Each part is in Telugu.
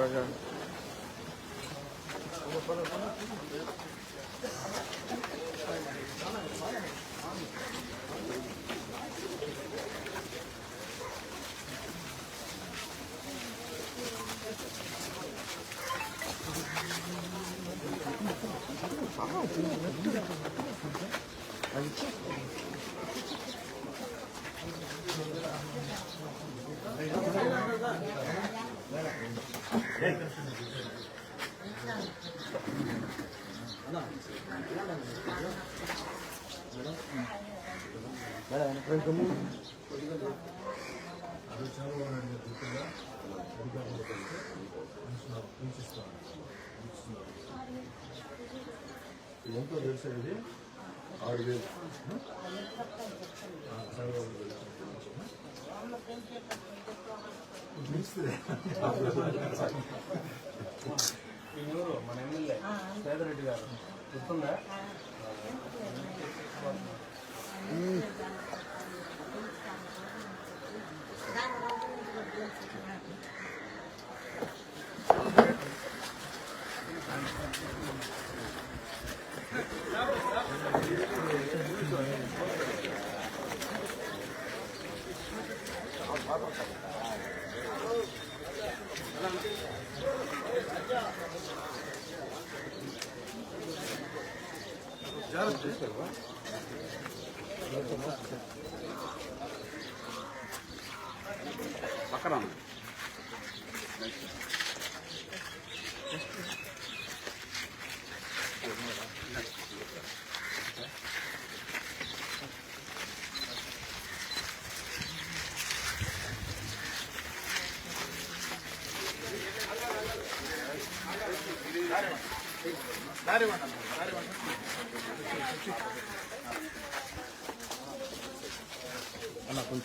맞아. 아니, ఎంతో తెలుసు ఇది? ఆరు వేలు. ఎవరు మన ఎమ్మెల్యే పేదరెడ్డి గారు గుర్తుందా పక్కన అన్న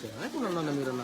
కొంచెం ఇప్పుడు అన్న మీరు అన్న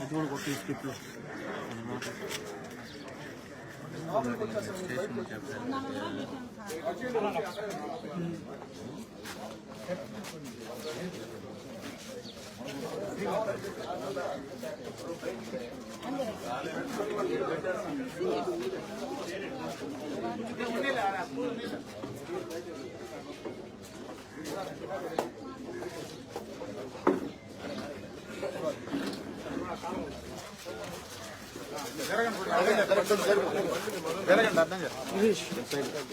అది కూడా కొట్టి స్కిప్లో జరగండి అర్థం చేయండి.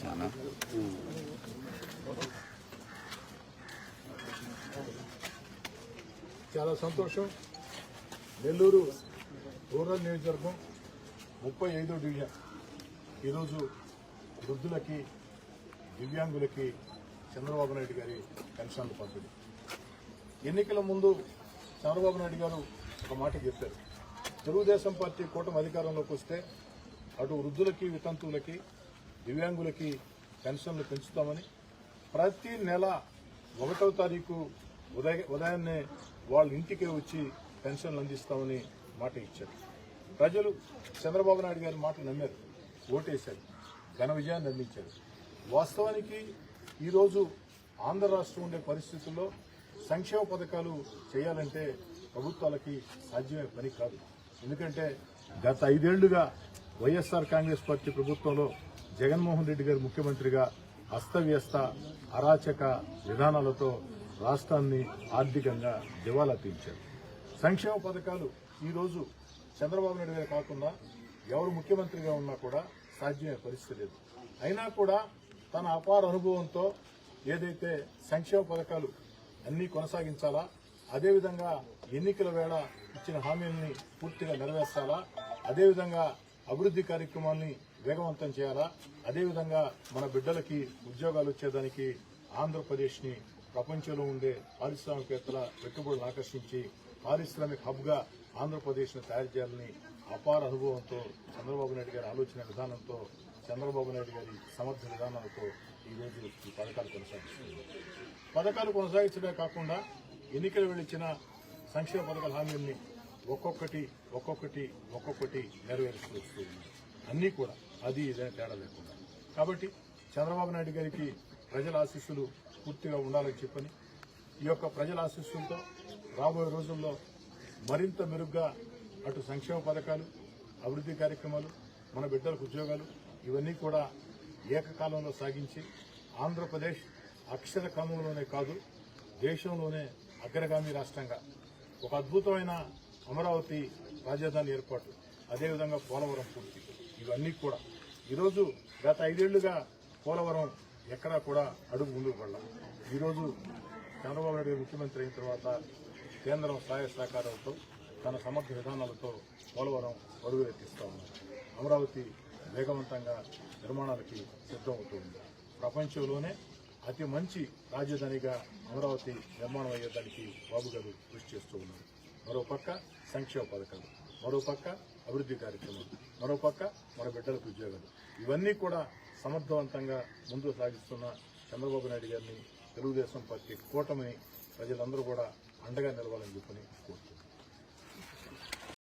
చాలా చాలా సంతోషం. నెల్లూరు రూరల్ నియోజకవర్గం ముప్పై ఐదో డివిజన్. ఈరోజు వృద్ధులకి దివ్యాంగులకి చంద్రబాబు నాయుడు గారి పెన్షన్లు పంపిణీ. ఎన్నికల ముందు చంద్రబాబు నాయుడు గారు ఒక మాట చెప్పారు. తెలుగుదేశం పార్టీ కూటమి అధికారంలోకి వస్తే అటు వృద్ధులకి వితంతువులకి దివ్యాంగులకి పెన్షన్లు పెంచుతామని ప్రతి నెల ఒకటవ తారీఖు ఉదయ ఉదయాన్నే వాళ్ళ ఇంటికే వచ్చి పెన్షన్లు అందిస్తామని మాట ఇచ్చారు. ప్రజలు చంద్రబాబు నాయుడు గారి మాట నమ్మారు ఓటేశారు ఘన విజయాన్ని అందించారు. వాస్తవానికి ఈరోజు ఆంధ్ర రాష్ట్రం ఉండే పరిస్థితుల్లో సంక్షేమ పథకాలు చేయాలంటే ప్రభుత్వాలకి సాధ్యమే పని కాదు. ఎందుకంటే గత ఐదేళ్ళుగా వైఎస్ఆర్ కాంగ్రెస్ పార్టీ ప్రభుత్వంలో జగన్మోహన్ రెడ్డి గారు ముఖ్యమంత్రిగా అస్తవ్యస్త అరాచక విధానాలతో రాష్ట్రాన్ని ఆర్థికంగా దివాలా తీర్చారు. సంక్షేమ పథకాలు ఈరోజు చంద్రబాబు నాయుడు గారు కాకుండా ఎవరు ముఖ్యమంత్రిగా ఉన్నా కూడా సాధ్యమే పరిస్థితి లేదు. అయినా కూడా తన అపార అనుభవంతో ఏదైతే సంక్షేమ పథకాలు అన్నీ కొనసాగించాలా? అదేవిధంగా ఎన్నికల వేళ ఇచ్చిన హామీల్ని పూర్తిగా నెరవేర్చాలా? అదేవిధంగా అభివృద్ధి కార్యక్రమాల్ని వేగవంతం చేయాలా? అదేవిధంగా మన బిడ్డలకి ఉద్యోగాలు వచ్చేదానికి ఆంధ్రప్రదేశ్ని ప్రపంచంలో ఉండే పారిశ్రామికవేత్తల పెట్టుబడులను ఆకర్షించి పారిశ్రామిక హబ్గా ఆంధ్రప్రదేశ్ను తయారు చేయాలని అపార అనుభవంతో చంద్రబాబు నాయుడు గారి ఆలోచన విధానంతో చంద్రబాబు నాయుడు గారి సమర్థ విధానాలతో ఈ రోజు ఈ పథకాలు కొనసాగిస్తుంది పథకాలు కొనసాగించడమే కాకుండా ఎన్నికలు వెళ్ళిచ్చిన సంక్షేమ పథకాల హామీల్ని ఒక్కొక్కటి ఒక్కొక్కటి ఒక్కొక్కటి నెరవేరుస్తూ వస్తూ అన్నీ కూడా అది ఇదే తేడా లేకుండా. కాబట్టి చంద్రబాబు నాయుడు గారికి ప్రజల ఆశీస్సులు పూర్తిగా ఉండాలని చెప్పని ఈ యొక్క ప్రజల ఆశీస్సులతో రాబోయే రోజుల్లో మరింత మెరుగ్గా అటు సంక్షేమ పథకాలు అభివృద్ధి కార్యక్రమాలు మన బిడ్డలకు ఉద్యోగాలు ఇవన్నీ కూడా ఏకకాలంలో సాగించి ఆంధ్రప్రదేశ్ అక్షర క్రమంలోనే కాదు దేశంలోనే అగ్రగామి రాష్ట్రంగా. ఒక అద్భుతమైన అమరావతి రాజధాని ఏర్పాటు అదేవిధంగా పోలవరం పూర్తి. ఇవన్నీ కూడా. ఈరోజు గత ఐదేళ్ళుగా పోలవరం ఎక్కడా కూడా అడుగు ముందుకు వెళ్ళాం ఈరోజు చంద్రబాబు నాయుడు ముఖ్యమంత్రి అయిన తర్వాత కేంద్రం సహాయ సహకారాలతో తన సమర్థ విధానాలతో పోలవరం పరుగులెత్తిస్తా ఉన్నారు. అమరావతి వేగవంతంగా నిర్మాణాలకి సిద్ధమవుతుంది. ప్రపంచంలోనే అతి మంచి రాజధానిగా అమరావతి నిర్మాణం అయ్యేదానికి బాబు గారు కృషి చేస్తూ ఉన్నారు. మరోపక్క సంక్షేమ పథకాలు మరోపక్క అభివృద్ధి కార్యక్రమాలు మరోపక్క మన బిడ్డలకు ఉద్యోగాలు. ఇవన్నీ కూడా సమర్థవంతంగా ముందుకు సాగిస్తున్న చంద్రబాబు నాయుడు గారిని తెలుగుదేశం పార్టీ కూటమిని ప్రజలందరూ కూడా అండగా నిలవాలని చెప్పని కోరుతున్నారు